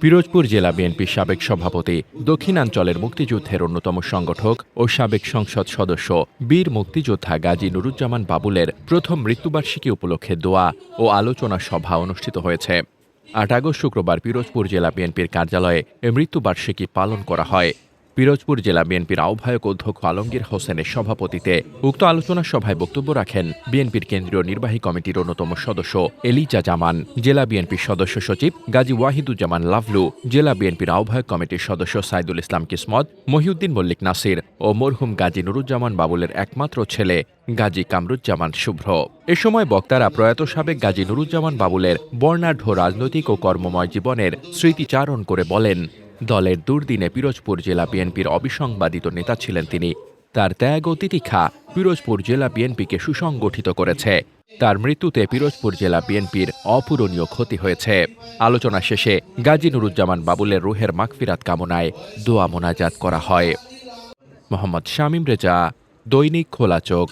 পিরোজপুর জেলা বিএনপির সাবেক সভাপতি, দক্ষিণাঞ্চলের মুক্তিযুদ্ধের অন্যতম সংগঠক ও সাবেক সংসদ সদস্য, বীর মুক্তিযোদ্ধা গাজী নুরুজ্জামান বাবুলের প্রথম মৃত্যুবার্ষিকী উপলক্ষে দোয়া ও আলোচনা সভা অনুষ্ঠিত হয়েছে। আট আগস্ট শুক্রবার পিরোজপুর জেলা বিএনপির কার্যালয়ে মৃত্যুবার্ষিকী পালন করা হয়। পিরোজপুর জেলা বিএনপির আহ্বায়ক অধ্যক্ষ আলমগীর হোসেনের সভাপতিতে উক্ত আলোচনা সভায় বক্তব্য রাখেন বিএনপির কেন্দ্রীয় নির্বাহী কমিটির অন্যতম সদস্য এলিজা জামান, জেলা বিএনপির সদস্য সচিব গাজী ওয়াহিদুজ্জামান লাভলু, জেলা বিএনপির আহ্বায়ক কমিটির সদস্য সাইদুল ইসলাম কিসমত, মহিউদ্দিন মল্লিক নাসির ও মরহুম গাজী নুরুজ্জামান বাবুলের একমাত্র ছেলে গাজী কামরুজ্জামান শুভ্র। এ সময় বক্তারা প্রয়াত সাবেক গাজী নুরুজ্জামান বাবুলের বর্ণাঢ্য রাজনৈতিক ও কর্মময় জীবনের স্মৃতিচারণ করে বলেন দলের দুর্দিনে পিরোজপুর জেলা বিএনপির অবিসংবাদিত নেতা ছিলেন তিনি। তার ত্যাগ ও তিতিক্ষা পিরোজপুর জেলা বিএনপিকে সুসংগঠিত করেছে। তার মৃত্যুতে পিরোজপুর জেলা বিএনপির অপূরণীয় ক্ষতি হয়েছে। আলোচনা শেষে গাজী নুরুজ্জামান বাবুলের রুহের মাগফিরাত কামনায় দোয়া মোনাজাত করা হয়। মোহাম্মদ শামীম রেজা, দৈনিক খোলা চোখ।